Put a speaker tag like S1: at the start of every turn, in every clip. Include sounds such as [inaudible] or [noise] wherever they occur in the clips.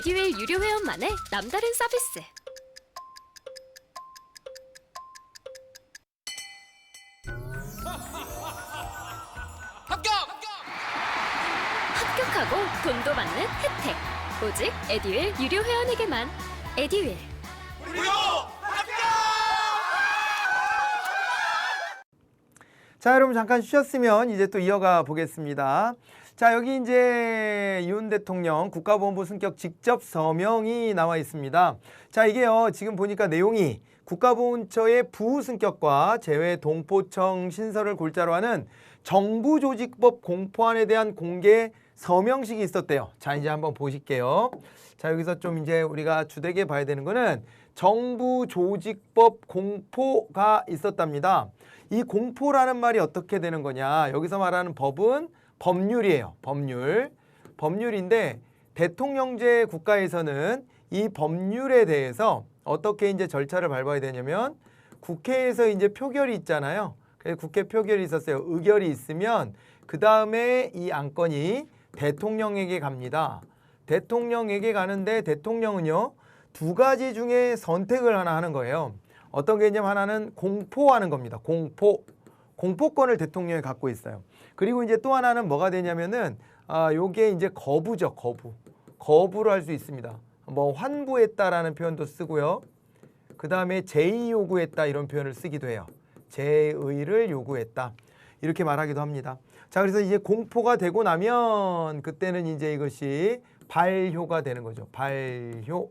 S1: 에듀윌 유료 회원만의 남다른 서비스.
S2: 합격!
S1: 합격하고 돈도 받는 혜택. 오직 에듀윌 유료 회원에게만. 에듀윌.
S2: 무료 합격!
S3: 자, 여러분 잠깐 쉬었으면 이제 또 이어가 보겠습니다. 자, 여기 이제 윤 대통령 국가보훈부 승격 직접 서명이 나와 있습니다. 자, 이게요. 지금 보니까 내용이 국가보훈처의 부승격과 제외 동포청 신설을 골자로 하는 정부조직법 공포안에 대한 공개 서명식이 있었대요. 자, 이제 한번 보실게요. 자, 여기서 좀 이제 우리가 주되게 봐야 되는 거는 정부조직법 공포가 있었답니다. 이 공포라는 말이 어떻게 되는 거냐? 여기서 말하는 법은 법률이에요. 법률. 법률인데 대통령제 국가에서는 이 법률에 대해서 어떻게 이제 절차를 밟아야 되냐면 국회에서 이제 표결이 있잖아요. 그래서 국회 표결이 있었어요. 의결이 있으면 그 다음에 이 안건이 대통령에게 갑니다. 대통령에게 가는데 대통령은요 두 가지 중에 선택을 하나 하는 거예요. 어떤 개념 하나는 공포하는 겁니다. 공포. 공포권을 대통령이 갖고 있어요. 그리고 이제 또 하나는 뭐가 되냐면은 아 요게 이제 거부죠. 거부. 거부를 할 수 있습니다. 뭐 환부했다라는 표현도 쓰고요. 그 다음에 제의 요구했다 이런 표현을 쓰기도 해요. 제의를 요구했다 이렇게 말하기도 합니다. 자 그래서 이제 공포가 되고 나면 그때는 이제 이것이 발효가 되는 거죠. 발효.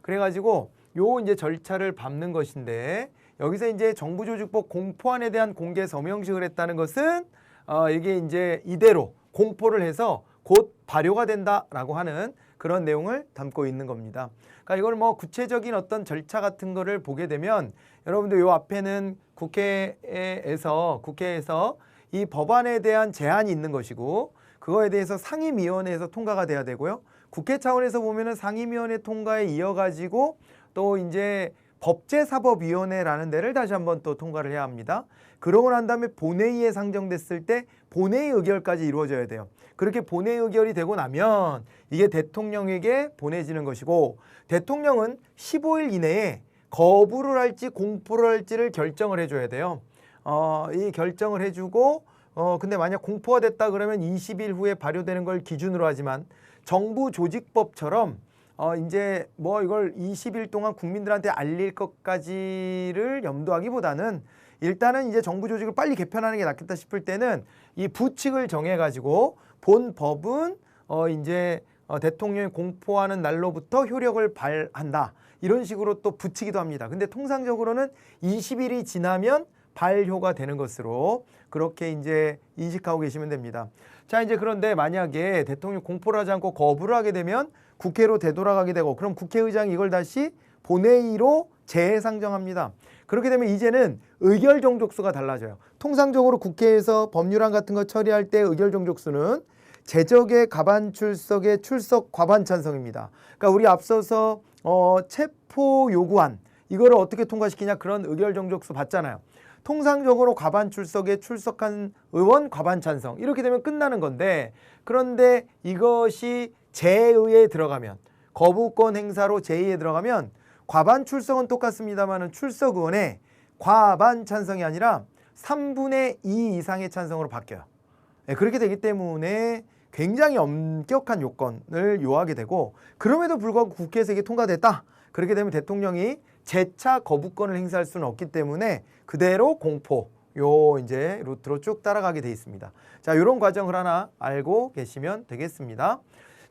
S3: 그래 가지고 요 이제 절차를 밟는 것인데 여기서 이제 정부조직법 공포안에 대한 공개 서명식을 했다는 것은 어, 이게 이제 이대로 공포를 해서 곧 발효가 된다라고 하는 그런 내용을 담고 있는 겁니다. 그러니까 이걸 뭐 구체적인 어떤 절차 같은 거를 보게 되면 여러분들 요 앞에는 국회에서 국회에서 이 법안에 대한 제안이 있는 것이고 그거에 대해서 상임위원회에서 통과가 돼야 되고요. 국회 차원에서 보면은 상임위원회 통과에 이어가지고 또 이제 법제사법위원회라는 데를 다시 한번 또 통과를 해야 합니다. 그러고 난 다음에 본회의에 상정됐을 때 본회의 의결까지 이루어져야 돼요. 그렇게 본회의 의결이 되고 나면 이게 대통령에게 보내지는 것이고 대통령은 15일 이내에 거부를 할지 공포를 할지를 결정을 해줘야 돼요. 어, 이 결정을 해주고 어, 근데 만약 공포가 됐다 그러면 20일 후에 발효되는 걸 기준으로 하지만 정부 조직법처럼 어 이제 뭐 이걸 20일 동안 국민들한테 알릴 것까지를 염두하기보다는 일단은 이제 정부 조직을 빨리 개편하는 게 낫겠다 싶을 때는 이 부칙을 정해 가지고 본 법은 어 이제 어 대통령이 공포하는 날로부터 효력을 발한다. 이런 식으로 또 붙이기도 합니다. 근데 통상적으로는 20일이 지나면 발효가 되는 것으로 그렇게 이제 인식하고 계시면 됩니다. 자, 이제 그런데 만약에 대통령 공포를 하지 않고 거부를 하게 되면 국회로 되돌아가게 되고 그럼 국회의장이 이걸 다시 본회의로 재상정합니다. 그렇게 되면 이제는 의결 종족수가 달라져요. 통상적으로 국회에서 법률안 같은 거 처리할 때 의결 종족수는 제적의 가반 출석의 출석 과반 찬성입니다. 그러니까 우리 앞서서 어, 체포 요구안 이거를 어떻게 통과시키냐 그런 의결 종족수 봤잖아요. 통상적으로 과반 출석에 출석한 의원 과반 찬성 이렇게 되면 끝나는 건데 그런데 이것이 제의에 들어가면 거부권 행사로 제의에 들어가면 과반 출석은 똑같습니다만은 출석 의원의 과반 찬성이 아니라 3분의 2 이상의 찬성으로 바뀌어요. 네, 그렇게 되기 때문에 굉장히 엄격한 요건을 요하게 되고 그럼에도 불구하고 국회에서 이게 통과됐다. 그렇게 되면 대통령이 재차 거부권을 행사할 수는 없기 때문에 그대로 공포 요 이제 루트로 쭉 따라가게 돼 있습니다. 자, 이런 과정을 하나 알고 계시면 되겠습니다.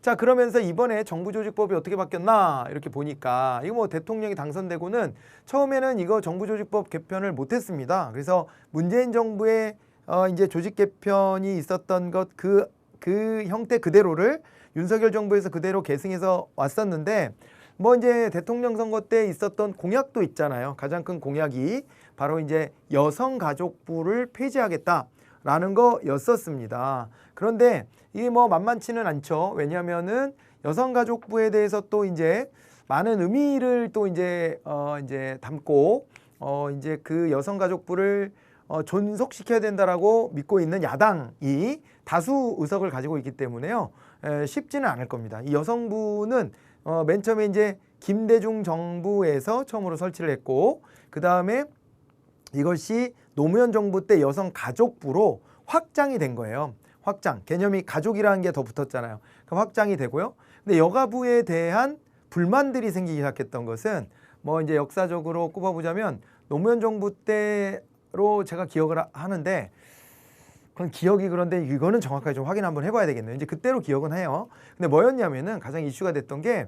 S3: 자, 그러면서 이번에 정부조직법이 어떻게 바뀌었나 이렇게 보니까 이거 뭐 대통령이 당선되고는 처음에는 이거 정부조직법 개편을 못했습니다. 그래서 문재인 정부의 어 이제 조직 개편이 있었던 것그그 형태 그대로를 윤석열 정부에서 그대로 계승해서 왔었는데 뭐 이제 대통령 선거 때 있었던 공약도 있잖아요. 가장 큰 공약이 바로 이제 여성가족부를 폐지하겠다 라는 거였었습니다. 그런데 이게 뭐 만만치는 않죠. 왜냐하면은 여성가족부에 대해서 또 이제 많은 의미를 또 이제 어 이제 담고 어 이제 그 여성가족부를 어, 존속시켜야 된다라고 믿고 있는 야당이 다수 의석을 가지고 있기 때문에요. 에, 쉽지는 않을 겁니다. 이 여성부는 어, 맨 처음에 이제 김대중 정부에서 처음으로 설치를 했고 그 다음에 이것이 노무현 정부 때 여성 가족부로 확장이 된 거예요. 확장 개념이 가족이라는 게 더 붙었잖아요. 그럼 확장이 되고요. 근데 여가부에 대한 불만들이 생기기 시작했던 것은 뭐 이제 역사적으로 꼽아보자면 노무현 정부 때로 제가 기억을 하- 하는데 그건 기억이 그런데 이거는 정확하게 좀 확인 한번 해봐야 되겠네요. 이제 그때로 기억은 해요. 근데 뭐였냐면은 가장 이슈가 됐던 게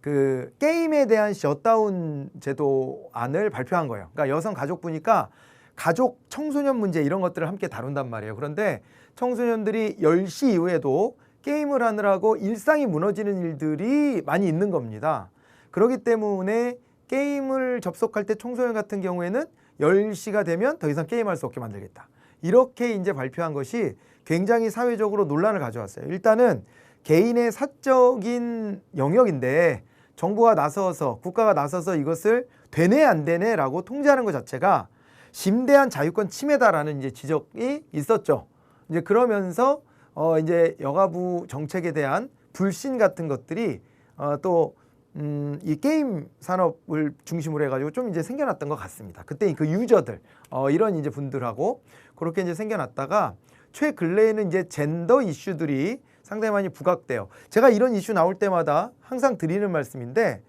S3: 그 게임에 대한 셧다운 제도안을 발표한 거예요. 그러니까 여성 가족부니까 가족 청소년 문제 이런 것들을 함께 다룬단 말이에요. 그런데 청소년들이 10시 이후에도 게임을 하느라고 일상이 무너지는 일들이 많이 있는 겁니다. 그렇기 때문에 게임을 접속할 때 청소년 같은 경우에는 10시가 되면 더 이상 게임할 수 없게 만들겠다. 이렇게 이제 발표한 것이 굉장히 사회적으로 논란을 가져왔어요. 일단은 개인의 사적인 영역인데 정부가 나서서 국가가 나서서 이것을 되네 안 되네라고 통제하는 것 자체가 심대한 자유권 침해다라는 이제 지적이 있었죠. 이제 그러면서 어 이제 여가부 정책에 대한 불신 같은 것들이 어또 음, 이 게임 산업을 중심으로 해가지고 좀 이제 생겨났던 것 같습니다. 그때 그 유저들, 어, 이런 이제 분들하고 그렇게 이제 생겨났다가 최근래에는 이제 젠더 이슈들이 상당히 많이 부각돼요. 제가 이런 이슈 나올 때마다 항상 드리는 말씀인데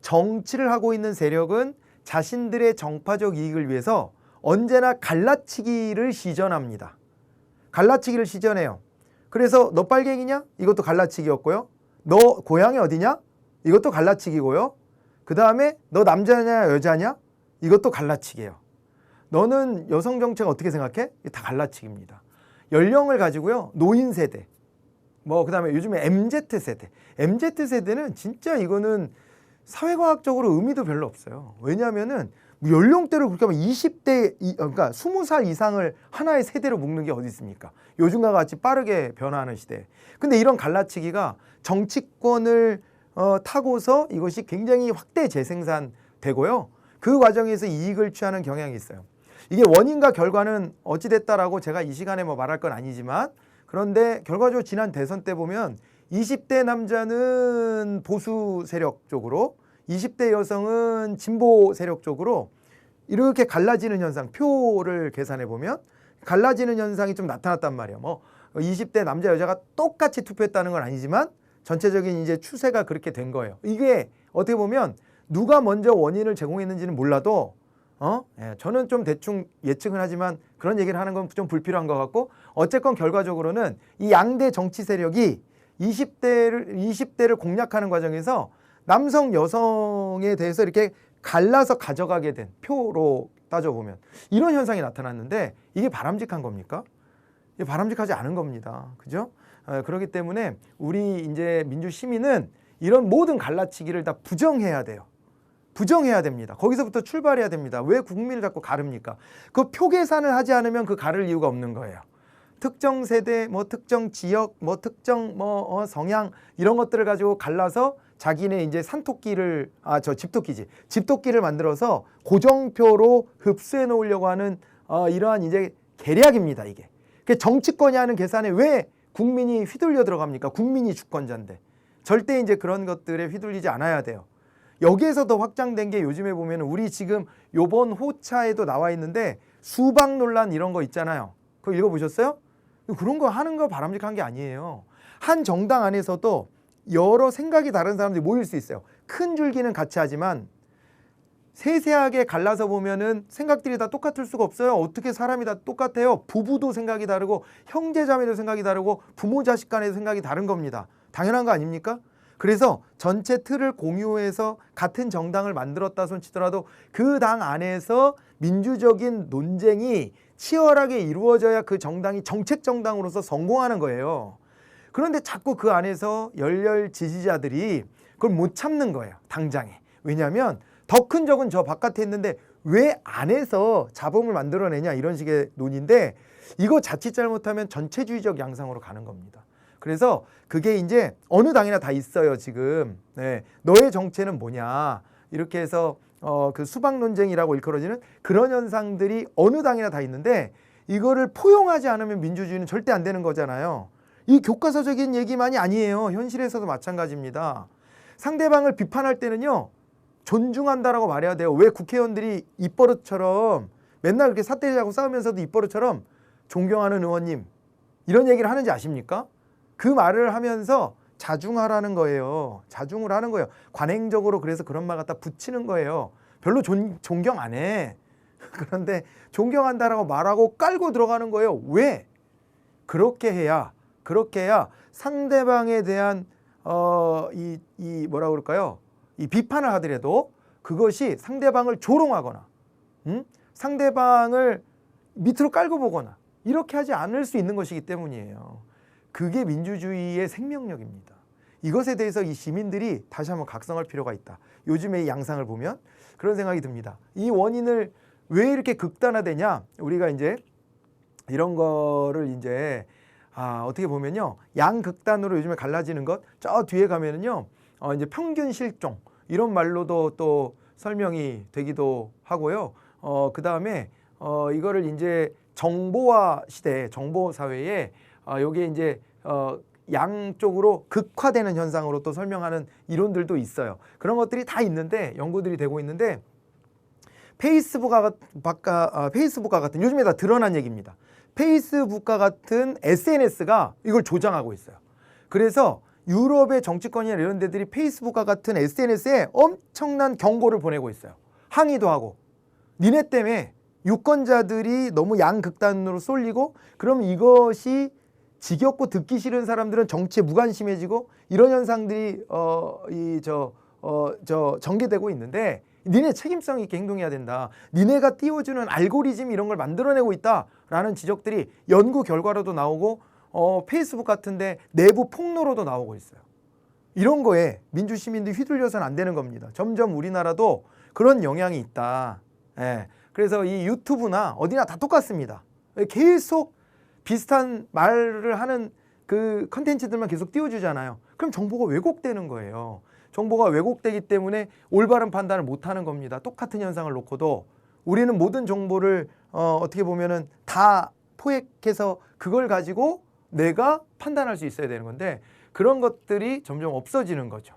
S3: 정치를 하고 있는 세력은 자신들의 정파적 이익을 위해서 언제나 갈라치기를 시전합니다. 갈라치기를 시전해요. 그래서 너 빨갱이냐? 이것도 갈라치기였고요. 너 고향이 어디냐? 이것도 갈라치기고요. 그 다음에 너 남자냐 여자냐? 이것도 갈라치기예요. 너는 여성 정책 어떻게 생각해? 다 갈라치기입니다. 연령을 가지고요. 노인 세대. 뭐 그다음에 요즘에 MZ 세대. MZ 세대는 진짜 이거는 사회과학적으로 의미도 별로 없어요. 왜냐하면은 뭐 연령대를 그렇게 하면 20대 이- 어, 그러니까 20살 이상을 하나의 세대로 묶는 게 어디 있습니까? 요즘과 같이 빠르게 변화하는 시대. 근데 이런 갈라치기가 정치권을 어, 타고서 이것이 굉장히 확대 재생산 되고요. 그 과정에서 이익을 취하는 경향이 있어요. 이게 원인과 결과는 어찌됐다라고 제가 이 시간에 뭐 말할 건 아니지만 그런데 결과적으로 지난 대선 때 보면 20대 남자는 보수 세력 쪽으로 20대 여성은 진보 세력 쪽으로 이렇게 갈라지는 현상 표를 계산해 보면 갈라지는 현상이 좀 나타났단 말이에요. 뭐 20대 남자 여자가 똑같이 투표했다는 건 아니지만 전체적인 이제 추세가 그렇게 된 거예요. 이게 어떻게 보면 누가 먼저 원인을 제공했는지는 몰라도 어? 예, 저는 좀 대충 예측은 하지만 그런 얘기를 하는 건 좀 불필요한 것 같고 어쨌건 결과적으로는 이 양대 정치 세력이 20대를 20대를 공략하는 과정에서 남성 여성에 대해서 이렇게 갈라서 가져가게 된 표로 따져보면 이런 현상이 나타났는데 이게 바람직한 겁니까? 이게 바람직하지 않은 겁니다. 그죠? 어, 그렇기 때문에 우리 이제 민주 시민은 이런 모든 갈라치기를 다 부정해야 돼요. 부정해야 됩니다. 거기서부터 출발해야 됩니다. 왜 국민을 자꾸 가릅니까? 그 표 계산을 하지 않으면 그 가를 이유가 없는 거예요. 특정 세대, 뭐 특정 지역, 뭐 특정 뭐 어, 성향 이런 것들을 가지고 갈라서 자기네 이제 산토끼를 아 저 집토끼지 집토끼를 만들어서 고정표로 흡수해 놓으려고 하는 어, 이러한 이제 계략입니다 이게. 그 정치권이 하는 계산에 왜 국민이 휘둘려 들어갑니까? 국민이 주권자인데 절대 이제 그런 것들에 휘둘리지 않아야 돼요. 여기에서 더 확장된 게 요즘에 보면 우리 지금 요번 호차에도 나와 있는데 수박 논란 이런 거 있잖아요. 그거 읽어보셨어요? 그런 거 하는 거 바람직한 게 아니에요. 한 정당 안에서도 여러 생각이 다른 사람들이 모일 수 있어요. 큰 줄기는 같이 하지만 세세하게 갈라서 보면은 생각들이 다 똑같을 수가 없어요. 어떻게 사람이 다 똑같아요? 부부도 생각이 다르고 형제자매도 생각이 다르고 부모 자식 간에도 생각이 다른 겁니다. 당연한 거 아닙니까? 그래서 전체 틀을 공유해서 같은 정당을 만들었다 손 치더라도 그 당 안에서 민주적인 논쟁이 치열하게 이루어져야 그 정당이 정책 정당으로서 성공하는 거예요. 그런데 자꾸 그 안에서 열렬 지지자들이 그걸 못 참는 거예요. 당장에. 왜냐하면 더 큰 적은 저 바깥에 있는데 왜 안에서 자범을 만들어내냐 이런 식의 논인데 이거 자칫 잘못하면 전체주의적 양상으로 가는 겁니다. 그래서 그게 이제 어느 당이나 다 있어요 지금. 네. 너의 정체는 뭐냐 이렇게 해서 어, 그 수박 논쟁이라고 일컬어지는 그런 현상들이 어느 당이나 다 있는데 이거를 포용하지 않으면 민주주의는 절대 안 되는 거잖아요. 이 교과서적인 얘기만이 아니에요. 현실에서도 마찬가지입니다. 상대방을 비판할 때는요 존중한다라고 말해야 돼요. 왜 국회의원들이 입버릇처럼 맨날 그렇게 사태자고 싸우면서도 입버릇처럼 존경하는 의원님 이런 얘기를 하는지 아십니까? 그 말을 하면서 자중하라는 거예요. 자중을 하는 거예요. 관행적으로 그래서 그런 말 갖다 붙이는 거예요. 별로 존, 존경 안 해. [laughs] 그런데 존경한다라고 말하고 깔고 들어가는 거예요. 왜? 그렇게 해야 그렇게 해야 상대방에 대한 어이 이 뭐라 그럴까요? 이 비판을 하더라도 그것이 상대방을 조롱하거나 음? 상대방을 밑으로 깔고 보거나 이렇게 하지 않을 수 있는 것이기 때문이에요. 그게 민주주의의 생명력입니다. 이것에 대해서 이 시민들이 다시 한번 각성할 필요가 있다. 요즘의 이 양상을 보면 그런 생각이 듭니다. 이 원인을 왜 이렇게 극단화되냐? 우리가 이제 이런 거를 이제 아, 어떻게 보면요. 양극단으로 요즘에 갈라지는 것. 저 뒤에 가면은요. 어, 이제 평균 실종 이런 말로도 또 설명이 되기도 하고요. 어, 그 다음에 어, 이거를 이제 정보화 시대, 정보 사회에 어, 요게 이제 어, 양쪽으로 극화되는 현상으로 또 설명하는 이론들도 있어요. 그런 것들이 다 있는데 연구들이 되고 있는데 페이스북과 바까 아, 페이스북과 같은 요즘에 다 드러난 얘기입니다. 페이스북과 같은 SNS가 이걸 조장하고 있어요. 그래서 유럽의 정치권이나 이런 데들이 페이스북과 같은 SNS에 엄청난 경고를 보내고 있어요. 항의도 하고 니네 때문에 유권자들이 너무 양극단으로 쏠리고 그럼 이것이 지겹고 듣기 싫은 사람들은 정치에 무관심해지고 이런 현상들이 어 이 저 어 저 전개되고 있는데 니네 책임성 있게 행동해야 된다. 니네가 띄워주는 알고리즘 이런 걸 만들어내고 있다라는 지적들이 연구 결과로도 나오고 어 페이스북 같은데 내부 폭로로도 나오고 있어요. 이런 거에 민주 시민들이 휘둘려서는 안 되는 겁니다. 점점 우리나라도 그런 영향이 있다. 예. 그래서 이 유튜브나 어디나 다 똑같습니다. 계속 비슷한 말을 하는 그 컨텐츠들만 계속 띄워주잖아요. 그럼 정보가 왜곡되는 거예요. 정보가 왜곡되기 때문에 올바른 판단을 못 하는 겁니다. 똑같은 현상을 놓고도 우리는 모든 정보를 어, 어떻게 보면은 다 포획해서 그걸 가지고 내가 판단할 수 있어야 되는 건데 그런 것들이 점점 없어지는 거죠.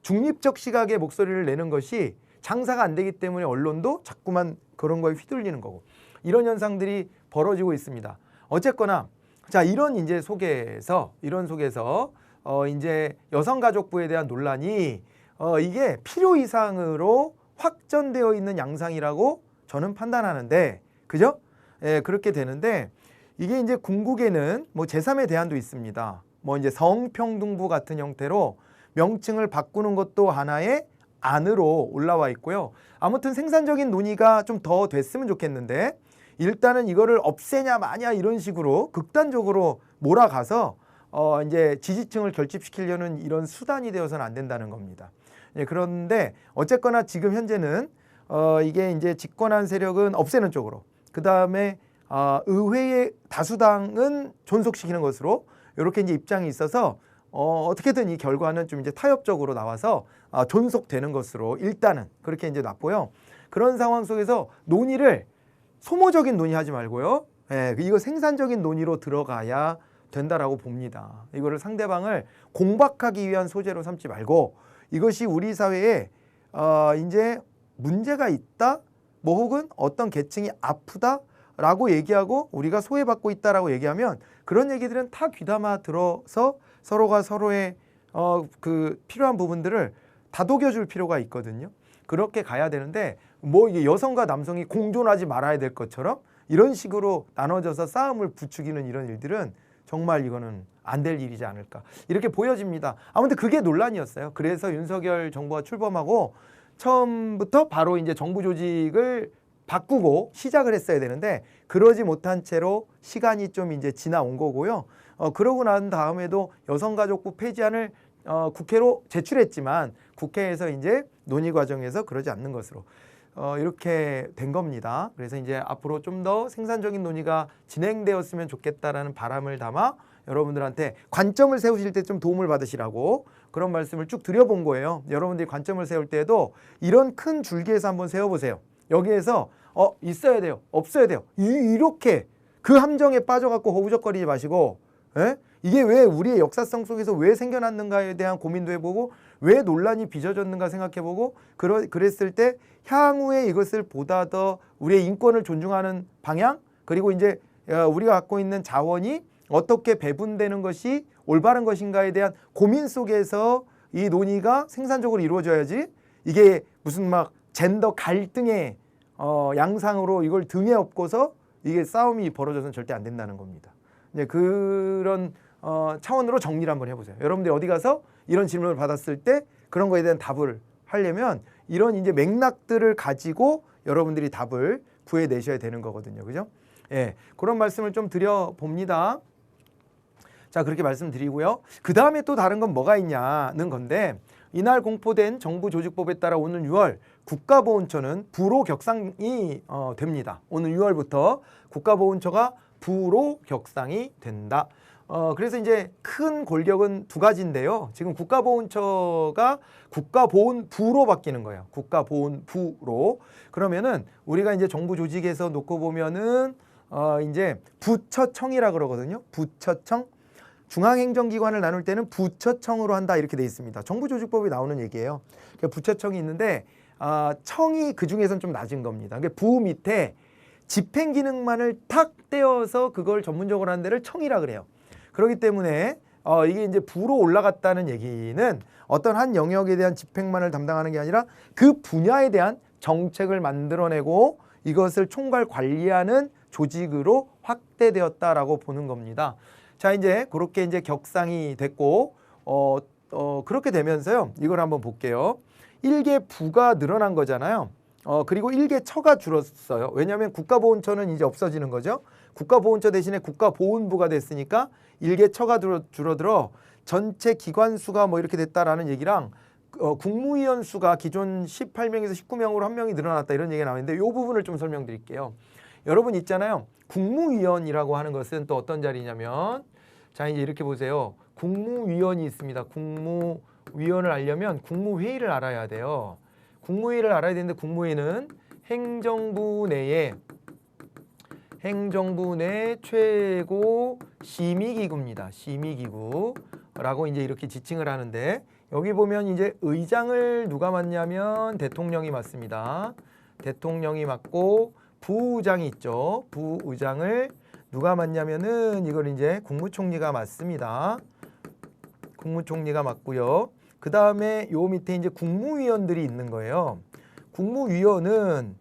S3: 중립적 시각의 목소리를 내는 것이 장사가 안 되기 때문에 언론도 자꾸만 그런 거에 휘둘리는 거고 이런 현상들이 벌어지고 있습니다. 어쨌거나 자 이런 이제 속에서 이런 속에서 어 이제 여성가족부에 대한 논란이 어 이게 필요 이상으로 확전되어 있는 양상이라고 저는 판단하는데 그죠? 예 그렇게 되는데 이게 이제 궁극에는 뭐 제3의 대안도 있습니다. 뭐 이제 성평등부 같은 형태로 명칭을 바꾸는 것도 하나의 안으로 올라와 있고요. 아무튼 생산적인 논의가 좀 더 됐으면 좋겠는데 일단은 이거를 없애냐 마냐 이런 식으로 극단적으로 몰아가서 어 이제 지지층을 결집시키려는 이런 수단이 되어서는 안 된다는 겁니다. 예, 그런데 어쨌거나 지금 현재는 어 이게 이제 집권한 세력은 없애는 쪽으로 그 다음에 어, 의회의 다수당은 존속시키는 것으로 이렇게 이제 입장이 있어서 어, 어떻게든 이 결과는 좀 이제 타협적으로 나와서 아, 존속되는 것으로 일단은 그렇게 이제 놨고요. 그런 상황 속에서 논의를 소모적인 논의하지 말고요. 예, 이거 생산적인 논의로 들어가야 된다라고 봅니다. 이거를 상대방을 공박하기 위한 소재로 삼지 말고 이것이 우리 사회에 어, 이제 문제가 있다, 뭐 혹은 어떤 계층이 아프다 라고 얘기하고 우리가 소외받고 있다라고 얘기하면 그런 얘기들은 다 귀담아 들어서 서로가 서로의 어, 그 필요한 부분들을 다독여 줄 필요가 있거든요. 그렇게 가야 되는데 뭐 이게 여성과 남성이 공존하지 말아야 될 것처럼 이런 식으로 나눠져서 싸움을 부추기는 이런 일들은 정말 이거는 안 될 일이지 않을까 이렇게 보여집니다. 아무튼 그게 논란이었어요. 그래서 윤석열 정부가 출범하고 처음부터 바로 이제 정부 조직을 바꾸고 시작을 했어야 되는데 그러지 못한 채로 시간이 좀 이제 지나온 거고요. 어, 그러고 난 다음에도 여성가족부 폐지안을 어, 국회로 제출했지만 국회에서 이제 논의 과정에서 그러지 않는 것으로 어, 이렇게 된 겁니다. 그래서 이제 앞으로 좀 더 생산적인 논의가 진행되었으면 좋겠다라는 바람을 담아 여러분들한테 관점을 세우실 때 좀 도움을 받으시라고 그런 말씀을 쭉 드려본 거예요. 여러분들이 관점을 세울 때에도 이런 큰 줄기에서 한번 세워보세요. 여기에서 어 있어야 돼요, 없어야 돼요. 이, 이렇게 그 함정에 빠져갖고 허우적거리지 마시고 에? 이게 왜 우리의 역사성 속에서 왜 생겨났는가에 대한 고민도 해보고 왜 논란이 빚어졌는가 생각해보고 그러, 그랬을 때 향후에 이것을 보다 더 우리의 인권을 존중하는 방향 그리고 이제 어, 우리가 갖고 있는 자원이 어떻게 배분되는 것이 올바른 것인가에 대한 고민 속에서 이 논의가 생산적으로 이루어져야지 이게 무슨 막 젠더 갈등의 어, 양상으로 이걸 등에 업고서 이게 싸움이 벌어져서는 절대 안 된다는 겁니다. 이제 그런 어, 차원으로 정리를 한번 해보세요. 여러분들이 어디 가서 이런 질문을 받았을 때 그런 거에 대한 답을 하려면 이런 이제 맥락들을 가지고 여러분들이 답을 구해내셔야 되는 거거든요. 그죠? 예, 그런 말씀을 좀 드려 봅니다. 자, 그렇게 말씀드리고요. 그 다음에 또 다른 건 뭐가 있냐는 건데, 이날 공포된 정부 조직법에 따라 오늘 6월 국가보훈처는 불호 격상이 어, 됩니다. 오늘 6월부터 국가보훈처가 불호 격상이 된다. 어, 그래서 이제 큰 골격은 두 가지인데요. 지금 국가보훈처가 국가보훈부로 바뀌는 거예요. 국가보훈부로. 그러면은 우리가 이제 정부 조직에서 놓고 보면은 어, 이제 부처청이라 그러거든요. 부처청. 중앙행정기관을 나눌 때는 부처청으로 한다 이렇게 돼 있습니다. 정부조직법에 나오는 얘기예요. 그러니까 부처청이 있는데 아, 청이 그 중에서는 좀 낮은 겁니다. 그러니까 부 밑에 집행 기능만을 탁 떼어서 그걸 전문적으로 하는 데를 청이라 그래요. 그렇기 때문에 어, 이게 이제 부로 올라갔다는 얘기는 어떤 한 영역에 대한 집행만을 담당하는 게 아니라 그 분야에 대한 정책을 만들어내고 이것을 총괄 관리하는 조직으로 확대되었다라고 보는 겁니다. 자 이제 그렇게 이제 격상이 됐고 어, 어 그렇게 되면서요 이걸 한번 볼게요. 일개 부가 늘어난 거잖아요. 어 그리고 일개 처가 줄었어요. 왜냐하면 국가보훈처는 이제 없어지는 거죠. 국가보훈처 대신에 국가보훈부가 됐으니까 일개 처가 줄어, 줄어들어 전체 기관 수가 뭐 이렇게 됐다라는 얘기랑 어, 국무위원 수가 기존 18명에서 19명으로 한 명이 늘어났다 이런 얘기가 나오는데 이 부분을 좀 설명드릴게요. 여러분 있잖아요. 국무위원이라고 하는 것은 또 어떤 자리냐면 자 이제 이렇게 보세요. 국무위원이 있습니다. 국무위원을 알려면 국무회의를 알아야 돼요. 국무회의를 알아야 되는데 국무회의는 행정부 내에 행정부 내 최고 심의기구입니다. 심의기구라고 이제 이렇게 지칭을 하는데 여기 보면 이제 의장을 누가 맡냐면 대통령이 맡습니다. 대통령이 맡고 부의장이 있죠. 부의장을 누가 맡냐면은 이걸 이제 국무총리가 맡습니다. 국무총리가 맡고요. 그 다음에 요 밑에 이제 국무위원들이 있는 거예요. 국무위원은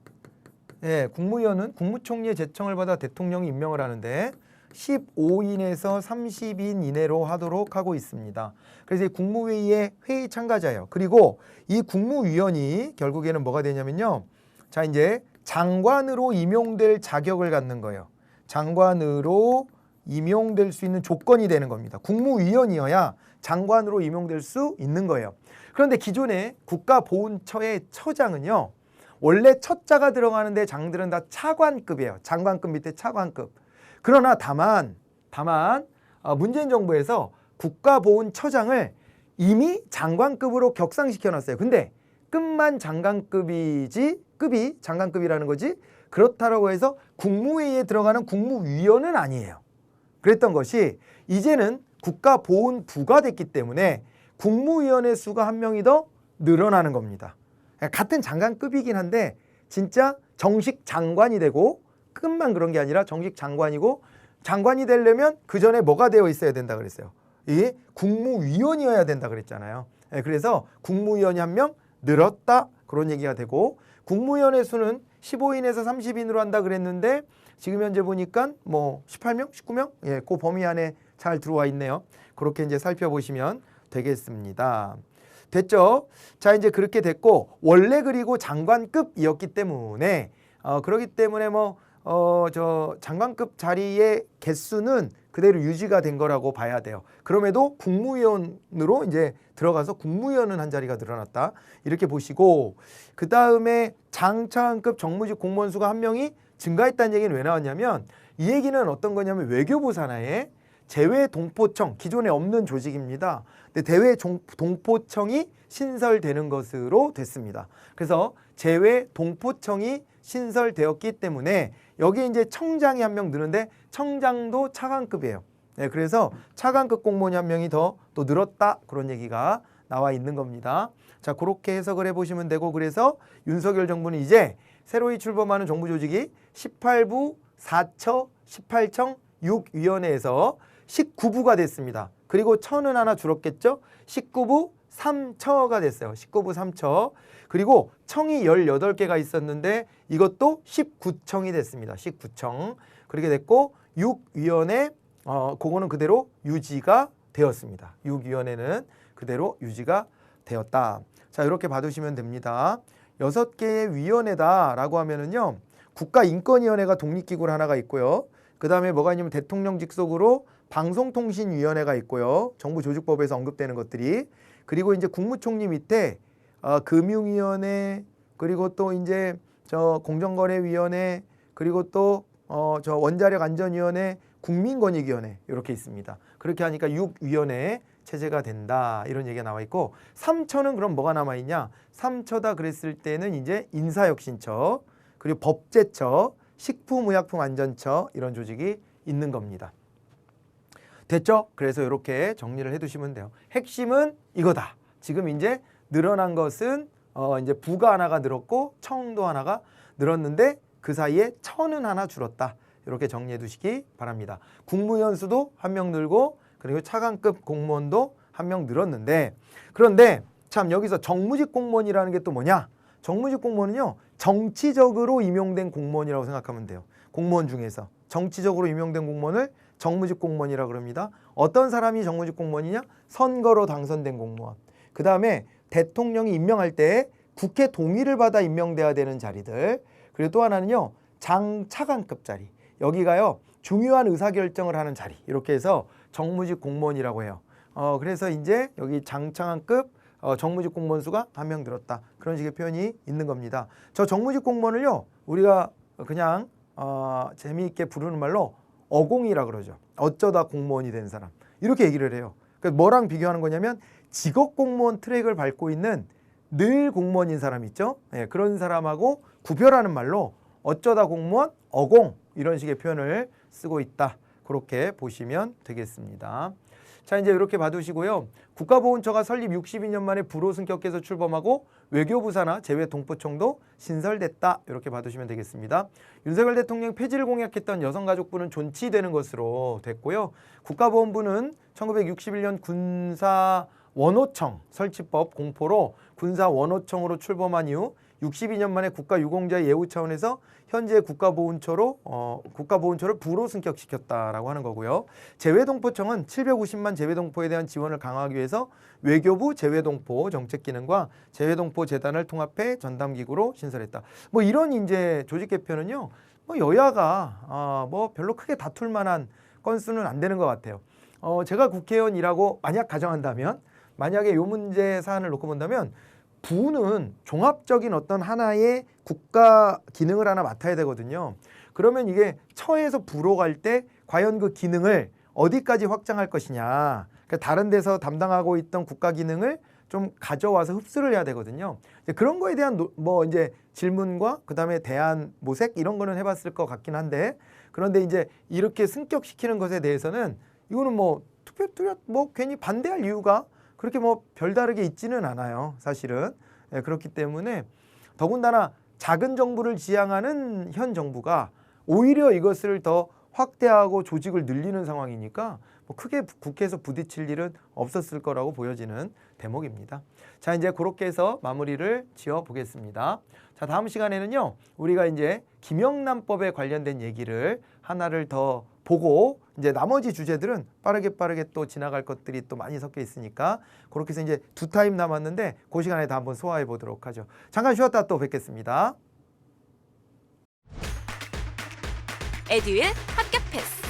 S3: 예, 국무위원은 국무총리의 제청을 받아 대통령이 임명을 하는데 15인에서 30인 이내로 하도록 하고 있습니다. 그래서 이 국무회의의 회의 참가자예요. 그리고 이 국무위원이 결국에는 뭐가 되냐면요. 자, 이제 장관으로 임용될 자격을 갖는 거예요. 장관으로 임용될 수 있는 조건이 되는 겁니다. 국무위원이어야 장관으로 임용될 수 있는 거예요. 그런데 기존의 국가보훈처의 처장은요. 원래 첫 자가 들어가는데 장들은 다 차관급이에요. 장관급 밑에 차관급. 그러나 다만 다만 어, 문재인 정부에서 국가보훈처장을 이미 장관급으로 격상시켜 놨어요. 근데 급만 장관급이지 급이 장관급이라는 거지 그렇다라고 해서 국무회의에 들어가는 국무위원은 아니에요. 그랬던 것이 이제는 국가보훈부가 됐기 때문에 국무위원의 수가 한 명이 더 늘어나는 겁니다. 같은 장관급이긴 한데 진짜 정식 장관이 되고 급만 그런 게 아니라 정식 장관이고 장관이 되려면 그 전에 뭐가 되어 있어야 된다 그랬어요. 이 국무위원이어야 된다 그랬잖아요. 예, 그래서 국무위원이 한 명 늘었다 그런 얘기가 되고 국무위원의 수는 15인에서 30인으로 한다 그랬는데 지금 현재 보니까 뭐 18명, 19명, 예, 그 범위 안에 잘 들어와 있네요. 그렇게 이제 살펴보시면 되겠습니다. 됐죠? 자, 이제 그렇게 됐고 원래 그리고 장관급이었기 때문에 어, 그렇기 때문에 뭐 어, 저 장관급 자리의 개수는 그대로 유지가 된 거라고 봐야 돼요. 그럼에도 국무위원으로 이제 들어가서 국무위원은 한 자리가 늘어났다. 이렇게 보시고 그 다음에 장차관급 정무직 공무원 수가 한 명이 증가했다는 얘기는 왜 나왔냐면 이 얘기는 어떤 거냐면 외교부 산하에 제외 동포청 기존에 없는 조직입니다. 근데 대외 종- 동포청이 신설되는 것으로 됐습니다. 그래서 제외 동포청이 신설되었기 때문에 여기에 이제 청장이 한명 느는데 청장도 차관급이에요. 네, 그래서 차관급 공무원이 한 명이 더 또 늘었다 그런 얘기가 나와 있는 겁니다. 자, 그렇게 해석을 해보시면 되고 그래서 윤석열 정부는 이제 새로이 출범하는 정부 조직이 18부 4처 18청 6위원회에서 19부가 됐습니다. 그리고 처는 하나 줄었겠죠? 19부 3처가 됐어요. 19부 3처. 그리고 청이 18개가 있었는데 이것도 19청이 됐습니다. 19청. 그렇게 됐고 6위원회 어 그거는 그대로 유지가 되었습니다. 6위원회는 그대로 유지가 되었다. 자, 이렇게 봐두시면 됩니다. 여섯 개의 위원회다라고 하면은요. 국가인권위원회가 독립기구 하나가 있고요. 그 다음에 뭐가 있냐면 대통령 직속으로 방송통신위원회가 있고요. 정부 조직법에서 언급되는 것들이 그리고 이제 국무총리 밑에 어, 금융위원회 그리고 또 이제 저 공정거래위원회 그리고 또 어, 저 원자력 안전위원회 국민권익위원회 이렇게 있습니다. 그렇게 하니까 6위원회 체제가 된다 이런 얘기가 나와 있고 3처는 그럼 뭐가 남아 있냐? 3처다 그랬을 때는 이제 인사혁신처 그리고 법제처 식품의약품안전처 이런 조직이 있는 겁니다. 됐죠? 그래서 이렇게 정리를 해두시면 돼요. 핵심은 이거다. 지금 이제 늘어난 것은 어 이제 부가 하나가 늘었고 청도 하나가 늘었는데 그 사이에 처는 하나 줄었다. 이렇게 정리해 두시기 바랍니다. 국무위원 수도 한 명 늘고 그리고 차관급 공무원도 한 명 늘었는데 그런데 참 여기서 정무직 공무원이라는 게 또 뭐냐? 정무직 공무원은요 정치적으로 임용된 공무원이라고 생각하면 돼요. 공무원 중에서 정치적으로 임용된 공무원을 정무직 공무원이라 그럽니다. 어떤 사람이 정무직 공무원이냐? 선거로 당선된 공무원. 그 다음에 대통령이 임명할 때 국회 동의를 받아 임명돼야 되는 자리들. 그리고 또 하나는요 장차관급 자리. 여기가요 중요한 의사결정을 하는 자리. 이렇게 해서 정무직 공무원이라고 해요. 어 그래서 이제 여기 장차관급 어, 정무직 공무원 수가 한 명 늘었다. 그런 식의 표현이 있는 겁니다. 저 정무직 공무원을요 우리가 그냥 어, 재미있게 부르는 말로 어공이라 그러죠. 어쩌다 공무원이 된 사람 이렇게 얘기를 해요. 그 뭐랑 비교하는 거냐면 직업 공무원 트랙을 밟고 있는 늘 공무원인 사람 있죠. 예, 그런 사람하고 구별하는 말로 어쩌다 공무원 어공 이런 식의 표현을 쓰고 있다. 그렇게 보시면 되겠습니다. 자 이제 이렇게 봐두시고요. 국가보훈처가 설립 62년 만에 불호 승격해서 출범하고 외교부 산하 재외동포청도 신설됐다. 이렇게 봐두시면 되겠습니다. 윤석열 대통령 폐지를 공약했던 여성가족부는 존치되는 것으로 됐고요. 국가보훈부는 1961년 군사 원호청 설치법 공포로 군사 원호청으로 출범한 이후 62년 만에 국가 유공자 예우 차원에서 현재 국가보훈처로 어, 국가보훈처를 부로 승격시켰다라고 하는 거고요. 재외동포청은 750만 재외동포에 대한 지원을 강화하기 위해서 외교부 재외동포 정책 기능과 재외동포 재단을 통합해 전담기구로 신설했다. 뭐 이런 이제 조직 개편은요. 뭐 여야가 아, 뭐 별로 크게 다툴 만한 건수는 안 되는 것 같아요. 어, 제가 국회의원이라고 만약 가정한다면 만약에 요 문제 사안을 놓고 본다면 부는 종합적인 어떤 하나의 국가 기능을 하나 맡아야 되거든요. 그러면 이게 처에서 부로 갈 때 과연 그 기능을 어디까지 확장할 것이냐. 그러니까 다른 데서 담당하고 있던 국가 기능을 좀 가져와서 흡수를 해야 되거든요. 그런 거에 대한 노- 뭐 이제 질문과 그다음에 대안 모색 이런 거는 해봤을 것 같긴 한데 그런데 이제 이렇게 승격시키는 것에 대해서는 이거는 뭐 투표 뚜렷 뭐 괜히 반대할 이유가 그렇게 뭐 별다르게 있지는 않아요. 사실은 예, 그렇기 때문에 더군다나 작은 정부를 지향하는 현 정부가 오히려 이것을 더 확대하고 조직을 늘리는 상황이니까 뭐 크게 부- 국회에서 부딪힐 일은 없었을 거라고 보여지는 대목입니다. 자 이제 그렇게 해서 마무리를 지어 보겠습니다. 자 다음 시간에는요 우리가 이제 김영란법에 관련된 얘기를 하나를 더 보고 이제 나머지 주제들은 빠르게 빠르게 또 지나갈 것들이 또 많이 섞여 있으니까 그렇게 해서 이제 두 타임 남았는데 그 시간에 다 한번 소화해 보도록 하죠. 잠깐 쉬었다 또 뵙겠습니다.
S1: 에듀윌 합격 패스.